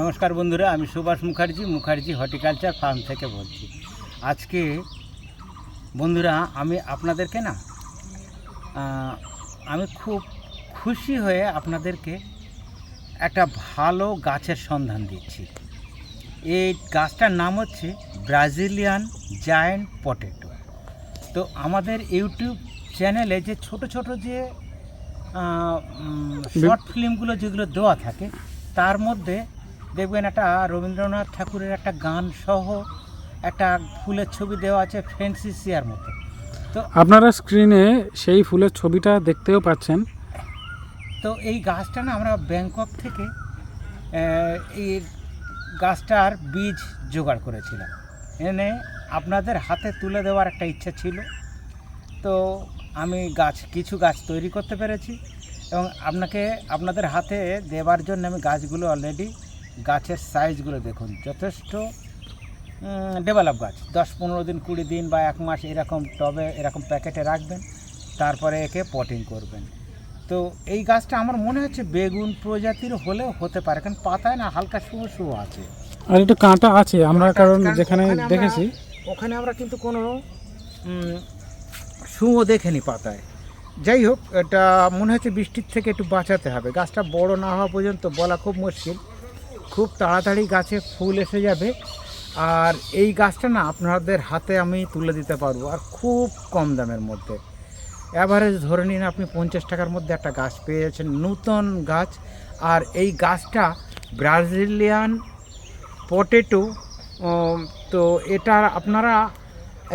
নমস্কার বন্ধুরা আমি সুভাষ মুখার্জি মুখার্জি হর্টিকালচার ফার্ম থেকে বলছি। আজকে বন্ধুরা আমি আপনাদেরকে না আমি খুব খুশি হয়ে আপনাদেরকে একটা ভালো গাছের সন্ধান দিচ্ছি। এই গাছটার নাম হচ্ছে ব্রাজিলিয়ান জায়েন্ট পটেটো। তো আমাদের ইউটিউব চ্যানেলে যে ছোট ছোট যে শর্ট ফিল্মগুলো যেগুলো দেওয়া থাকে তার মধ্যে দেখবেন একটা রবীন্দ্রনাথ ঠাকুরের একটা গান সহ একটা ফুলের ছবি দেওয়া আছে ফ্রেন্সিসিয়ার মতো। তো আপনারা স্ক্রিনে সেই ফুলের ছবিটা দেখতেও পাচ্ছেন। তো এই গাছটা না আমরা ব্যাংকক থেকে এই গাছটার বীজ জোগাড় করেছিলাম। এনে আপনাদের হাতে তুলে দেওয়ার একটা ইচ্ছা ছিল। তো আমি গাছ কিছু গাছ তৈরি করতে পেরেছি এবং আপনাকে আপনাদের হাতে দেওয়ার জন্য আমি গাছগুলো অলরেডি গাছের সাইজগুলো দেখুন যথেষ্ট ডেভেলপ গাছ। দশ পনেরো দিন কুড়ি দিন বা এক মাস এরকম টবে এরকম প্যাকেটে রাখবেন তারপরে একে পটিং করবেন। তো এই গাছটা আমার মনে হচ্ছে বেগুন প্রজাতির হলেও হতে পারে কারণ পাতায় না হালকা শুভ শুভ আছে। আর একটু কাঁটা আছে আমরা কারণ যেখানে দেখেছি। ওখানে আমরা কিন্তু কোনো শুঁয়ো দেখিনি পাতায়। যাই হোক এটা মনে হচ্ছে বৃষ্টির থেকে একটু বাঁচাতে হবে। গাছটা বড় না হওয়া পর্যন্ত বলা খুব মুশকিল। খুব তাড়াতাড়ি গাছে ফুল এসে যাবে। আর এই গাছটা না আপনাদের হাতে আমি তুলে দিতে পারব, আর খুব কম দামের মধ্যে। অ্যাভারেজ ধরে নিন আপনি পঞ্চাশ টাকার মধ্যে একটা গাছ পেয়ে যাচ্ছেন নূতন গাছ। আর এই গাছটা ব্রাজিলিয়ান পটেটো তো এটা আপনারা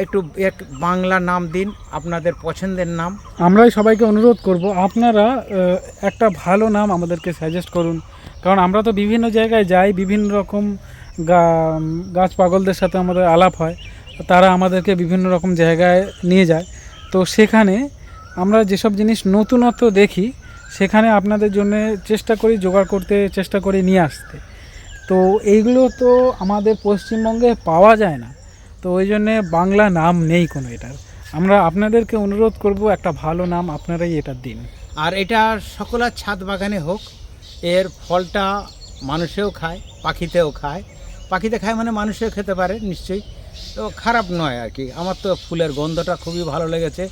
একটু এক বাংলা নাম দিন, আপনাদের পছন্দের নাম। আমরাই সবাইকে অনুরোধ করব, আপনারা একটা ভালো নাম আমাদেরকে সাজেস্ট করুন। কারণ আমরা তো বিভিন্ন জায়গায় যাই, বিভিন্ন রকম গাছ পাগলদের সাথে আমাদের আলাপ হয়, তারা আমাদেরকে বিভিন্ন রকম জায়গায় নিয়ে যায়। তো সেখানে আমরা যেসব জিনিস নতুনত্ব দেখি, সেখানে আপনাদের জন্য চেষ্টা করি, জোগাড় করতে চেষ্টা করি নিয়ে আসতে। তো এইগুলো তো আমাদের পশ্চিমবঙ্গে পাওয়া যায় না। তো ওই জন্যে বাংলা নাম নেই কোনো এটার। আমরা আপনাদেরকে অনুরোধ করব, একটা ভালো নাম আপনারাই এটা দিন। আর এটা সকলের ছাদ বাগানে হোক এর ফলটা মানুষেও খায় পাখিতেও খায়। পাখিতে খায় মানে মানুষেও খেতে পারে নিশ্চয়ই। তো খারাপ নয় আর কি। আমার তো ফুলের গন্ধটা খুবই ভালো লেগেছে।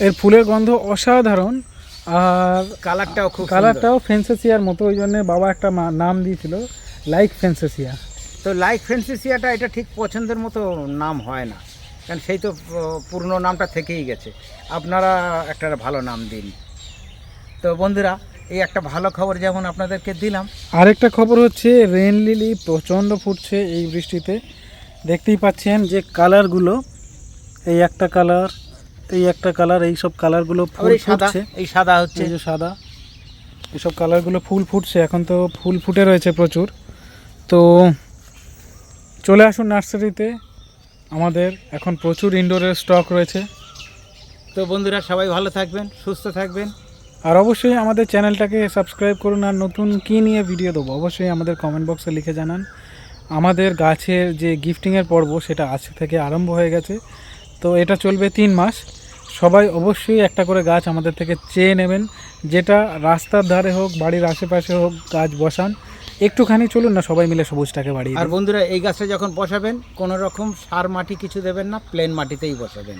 এর ফুলের গন্ধ অসাধারণ। আর কালারটাও খুব কালারটাও ফেন্সেসিয়ার মতো ওই জন্য বাবা একটা নাম দিয়েছিল লাইক ফেন্সেসিয়া তো লাইক ফ্রেন্সিসিয়াটা এটা ঠিক পছন্দের মতো নাম হয় না। কারণ সেই তো পুরনো নামটা থেকেই গেছে। আপনারা একটা ভালো নাম দিন। তো বন্ধুরা এই একটা ভালো খবর যেমন আপনাদেরকে দিলাম। আরেকটা খবর হচ্ছে রেন লিলি প্রচণ্ড ফুটছে এই বৃষ্টিতে। দেখতেই পাচ্ছেন যে কালারগুলো এই একটা কালার এই একটা কালার এই সব কালারগুলো ফুল এই সাদা ফুটছে। এই সাদা হচ্ছে। এই যে সাদা এসব কালারগুলো ফুল ফুটছে এখন তো ফুল ফুটে রয়েছে প্রচুর। তো চলে আসুন নার্সারিতে আমাদের এখন প্রচুর ইনডোরের স্টক রয়েছে। তো বন্ধুরা সবাই ভালো থাকবেন সুস্থ থাকবেন। আর অবশ্যই আমাদের চ্যানেলটাকে সাবস্ক্রাইব করুন আর নতুন কী নিয়ে ভিডিও দেবো অবশ্যই আমাদের কমেন্ট বক্সে লিখে জানান। আমাদের গাছের যে গিফটিংয়ের পর্ব সেটা আজ থেকে আরম্ভ হয়ে গেছে। তো এটা চলবে তিন মাস। সবাই অবশ্যই একটা করে গাছ আমাদের থেকে চেয়ে নেবেন। যেটা রাস্তার ধারে হোক বাড়ির আশেপাশে হোক গাছ বসান একটুখানি চলুন না সবাই মিলে সবুজটাকে বাড়িয়ে আর বন্ধুরা এই গাছটা যখন বসাবেন কোনো রকম সার মাটি কিছু দেবেন না প্লেন মাটিতেই বসাবেন।